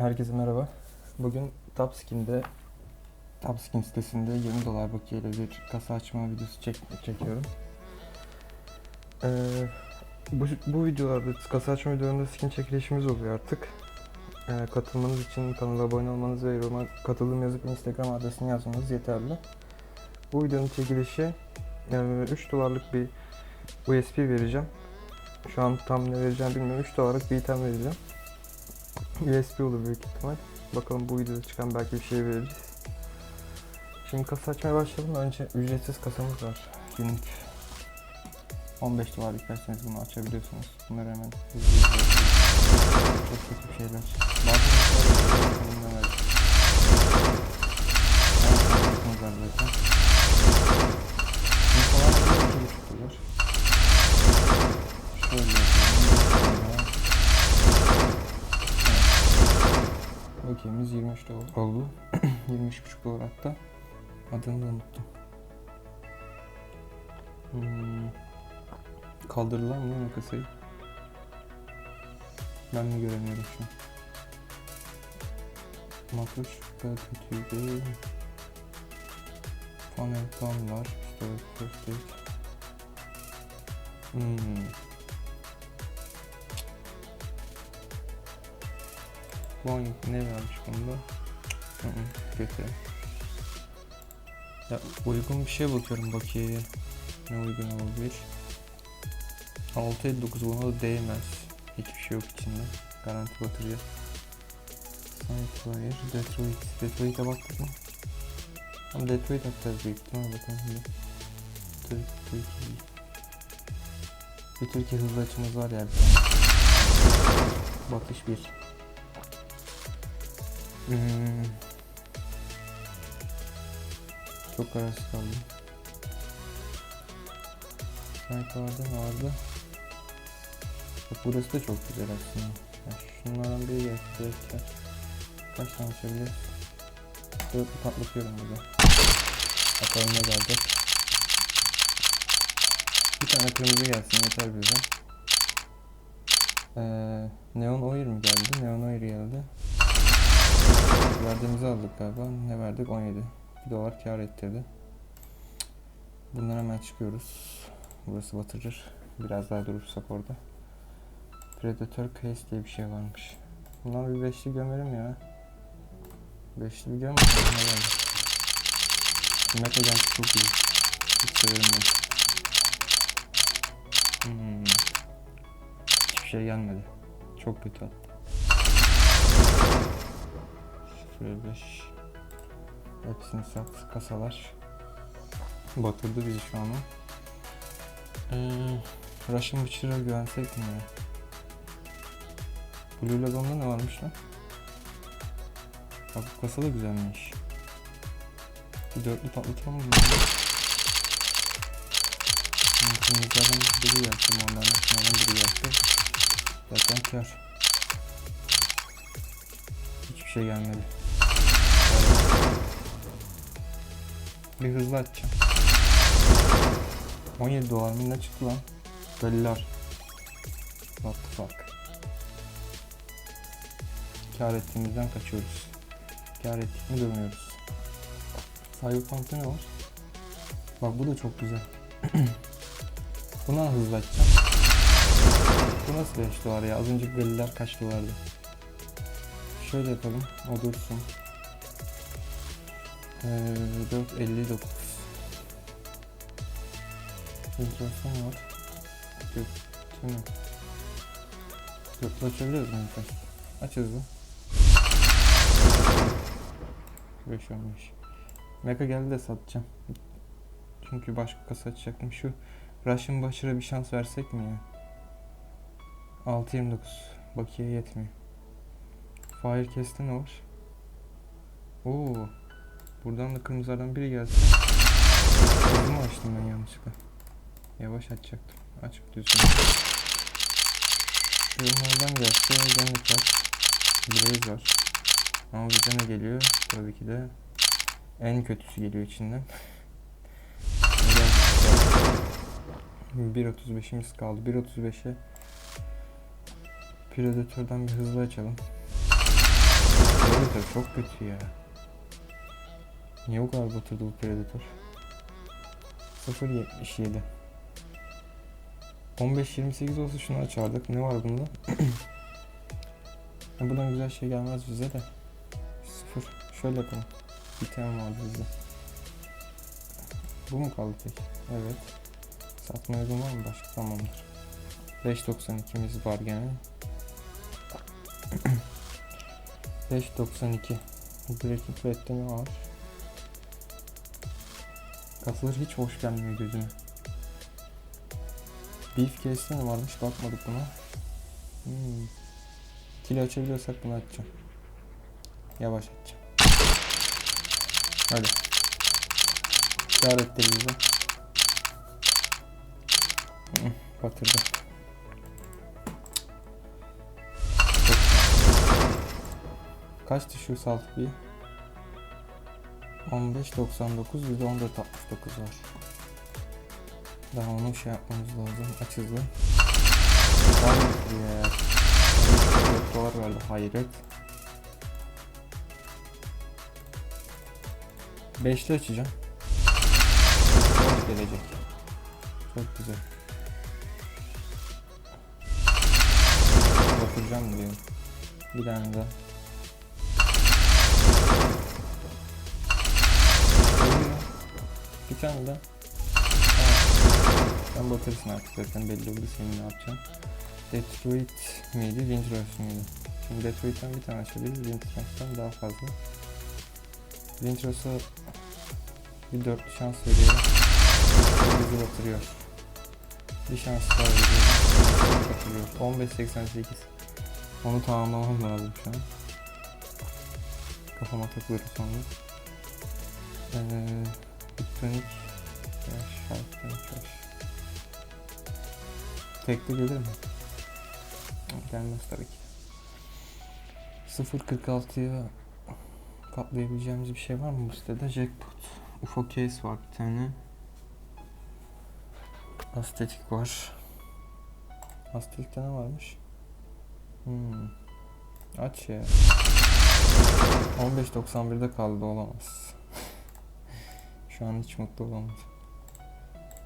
Herkese merhaba. Bugün Tapskin'de Tapskin sitesinde 20 dolar bakiyeyle bir kasa açma videosu çek çekiyorum. Ee, bu, bu videolarda kasa açma videolarında skin çekilişimiz oluyor artık. Ee, katılmanız için kanala abone olmanız ve yoruma katılım yazıp Instagram adresini yazmanız yeterli. Bu videonun çekilişi e, 3 dolarlık bir USP vereceğim. Şu an tam ne vereceğim bilmiyorum. 3 dolarlık bir item vereceğim. USB olur büyük ihtimal. Bakalım bu videoda çıkan belki bir şey veririz. Şimdi kasa açmaya başlayalım. Önce ücretsiz kasamız var. Günlük 15 dolar isterseniz bunu açabiliyorsunuz. Bunları hemen hızlı kötü şeyler. Bazı şeyler bundan var. Bazı var zaten. Mesela bu 2,5 dolar. Şöyle yapalım. Bakiyemiz 23 dolar oldu. 23,5 dolar hatta. Adını da unuttum. Hmm. Kaldırdılar mı lan o? Ben mi göremiyorum şu an? Makroş da kötü değil. Funnel tam var. First aid. Hmm. Boeing ne vermiş bunda? Hı, Kötü. Ya uygun bir şey bakıyorum bakiyeye. Ne uygun olabilir? 6.59 buna da değmez. Hiçbir şey yok içinde. Garanti batarya. Sunfire, Detroit. Detroit'e baktık mı? Ama Detroit atacağız büyük ihtimal bakalım şimdi. Türk, Türkiye. Bir Türkiye hızlı açımız var ya. Batış 1. Hmm. Çok kararsız kaldım. Sniper vardı vardı? Bak burası da çok güzel aslında. Ya şunlardan biri belki kaç tane açabiliriz? Dörtlü patlatıyorum burada. Bakalım ne gelecek. Bir tane kırmızı gelsin yeter bize. Ee, Neon Oil mi geldi? Neon Oil geldi. Verdiğimizi aldık galiba. Ne verdik? 17. 1 dolar kar ettirdi. Bundan hemen çıkıyoruz. Burası batırır. Biraz daha durursak orada. Predator Case diye bir şey varmış. Bundan bir beşli gömerim ya. Beşli bir göm. Ne geldi? Meta geldi çok iyi. Hiç severim ben. Hmm. Hiçbir şey gelmedi. Çok kötü hatta. 05 Hepsini sat kasalar Batırdı bizi şu an ee, Russian Butcher'a güvensek mi? Blue Lagoon'da ne varmış lan? Bak bu kasa da güzelmiş. Bir dörtlü patlatalım mı? Kırmızılardan biri gelse, ondan şunlardan biri gelse Zaten kar. Hiçbir şey gelmedi. Bir hızlı açacağım. 17 dolar mı ne çıktı lan? Dollar. What the fuck. Kar ettiğimizden kaçıyoruz. Kar ettik mi dönüyoruz. Cyberpunk'ta ne var? Bak bu da çok güzel. Buna hızlı açacağım. Bu nasıl 5 dolar ya? Az önce Galliler kaç dolardı? Şöyle yapalım. O dursun. Ee, 4.59 Enteresan var. Kötü mü? Dörtlü açabiliyoruz mu? Aç hızlı. 5 olmuş. Mega geldi de satacağım. Çünkü başka kasa açacaktım. Şu Russian Başar'a bir şans versek mi ya? 6.29 Bakiye yetmiyor. Firecast'te ne var? Oo. Buradan da kırmızılardan biri gelsin. Hızımı açtım ben yanlışlıkla. Yavaş açacaktım. Aç düzgün. Şunlardan gelse Zenit var. Blaze var. Ama bize ne geliyor? Tabii ki de en kötüsü geliyor içinden. 1.35'imiz kaldı. 1.35'e Predator'dan bir hızlı açalım. Predator çok kötü ya. Niye bu kadar batırdı bu Predator? 0.77 15-28 olsa şunu açardık. Ne var bunda? Buradan güzel şey gelmez bize de. Sıfır. Şöyle yapalım. Bir tane vardı bizde. Bu mu kaldı tek? Evet. Satma uygun var mı? Başka tamamdır. 5.92'miz var gene. 5.92 Breaking Bad'de ne var? Katılır hiç hoş gelmiyor gözüme. Beef Case'de ne varmış bakmadık buna. Hmm. Kilo açabiliyorsak bunu açacağım. Yavaş açacağım. Hadi. Kâr etti bizi. Hı, Batırdı. Kaçtı şu salt bir? 15.99 bir de 14.69 var. Daha onu şey yapmamız lazım. Aç hızlı. Hayret ya. 4 dolar verdi hayret. 5'li açacağım. Gelecek. Çok güzel. Batıracağım diyorum. Bir tane daha. Daha. Tamam. Sen batırırsın artık zaten belli oldu senin ne yapacaksın. Detroit miydi, Windrush mıydı? Şimdi Detroit'ten bir tane açabiliriz, Windrush'tan daha fazla. Windrush'a bir dörtlü şans veriyorum. Bizi batırıyor. Bir şans daha veriyorum. Batırıyor. 15.88 Onu tamamlamam lazım şu an. Kafama takılır sonra. Ee, Yaş. Tekli gelir mi? Gelmez tabii ki. 0.46'ya katlayabileceğimiz bir şey var mı bu sitede? Jackpot. UFO case var bir tane. Astetik var. Astetikte ne varmış? Hmm. Aç ya. 15.91'de kaldı olamaz. Şu an hiç mutlu olamadım.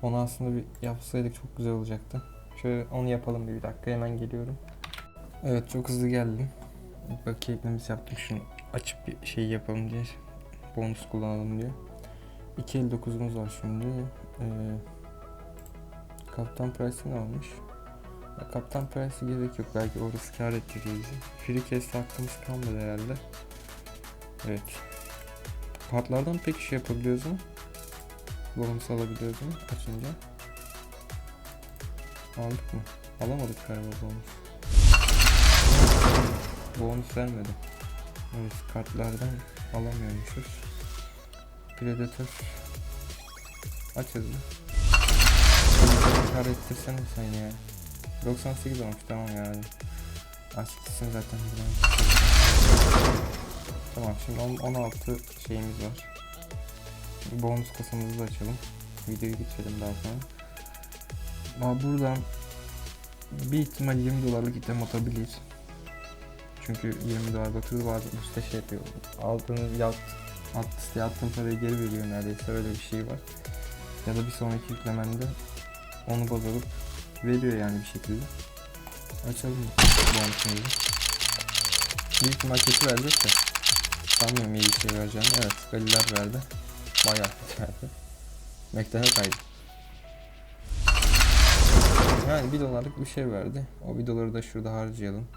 Onu aslında bir yapsaydık çok güzel olacaktı. Şöyle onu yapalım bir, bir dakika hemen geliyorum. Evet çok hızlı geldim. Bak eklememizi yaptım şunu açıp bir şey yapalım diye. Bonus kullanalım diye. 2.59'umuz var şimdi. Ee, Kaptan Price'ı ne olmuş? Kaptan Price'ı gerek yok. Belki orası kar ettiriyor bizi. Free cast hakkımız kalmadı herhalde. Evet. Kartlardan pek şey yapabiliyoruz mu? Bonus alabiliyoruz mu açınca? Aldık mı? Alamadık galiba bonus. Bonus vermedi. Evet kartlardan alamıyormuşuz. Predator. Aç hızlı. Kar ettirsene sen ya. 98 olmuş tamam yani. Aç gitsin zaten. Tamam şimdi on- 16 şeyimiz var. Bonus kasamızı da açalım. Videoyu bitirelim daha sonra. Ama buradan bir ihtimal 20 dolarlık item atabilir. Çünkü 20 dolar batırdı bazen üstte şey yapıyor. Aldığınız yat, at, siteye attığın parayı geri veriyor neredeyse öyle bir şey var. Ya da bir sonraki yüklemende onu baz alıp veriyor yani bir şekilde. Açalım bonusumuzu. Büyük ihtimal kötü verecek de. Sanmıyorum iyi bir şey vereceğini. Evet, Galiller verdi. Kötü verdi. Mektene kaydı. Yani 1 dolarlık bir şey verdi. O 1 doları da şurada harcayalım.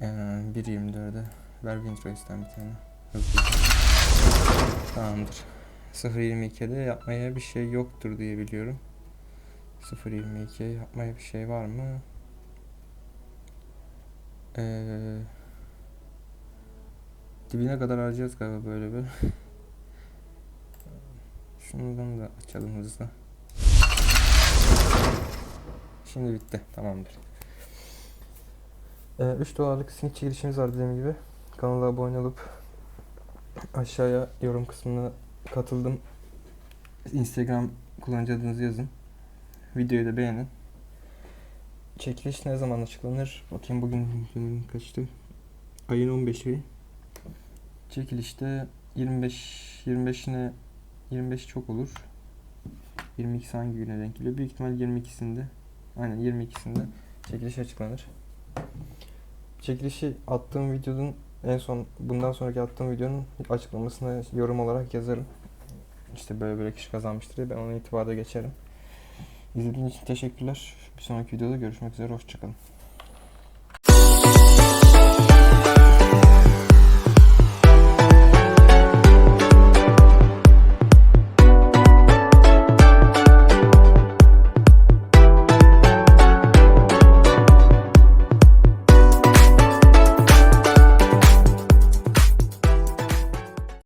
Ee, 1.24'e ver Wintrace'den bir tane. Hızlıca. Tamamdır. 0.22'de yapmaya bir şey yoktur diye biliyorum. 0.22 yapmaya bir şey var mı? Ee, dibine kadar harcayacağız galiba böyle Şundan da açalım hızlı. Şimdi bitti. Tamamdır. Ee, 3 dolarlık sinik çekilişimiz var dediğim gibi. Kanala abone olup aşağıya yorum kısmına katıldım. Instagram kullanıcı adınızı yazın. Videoyu da beğenin. Çekiliş ne zaman açıklanır? Bakayım bugün kaçtı? ayın 15'i. Çekilişte 25 25'ine 25 çok olur. 22 hangi güne denk geliyor? Büyük ihtimal 22'sinde. Aynen 22'sinde çekiliş açıklanır. Çekilişi attığım videonun en son bundan sonraki attığım videonun açıklamasına yorum olarak yazarım. İşte böyle böyle kişi kazanmıştır diye ben ona itibada geçerim. İzlediğiniz için teşekkürler. Bir sonraki videoda görüşmek üzere. Hoşçakalın.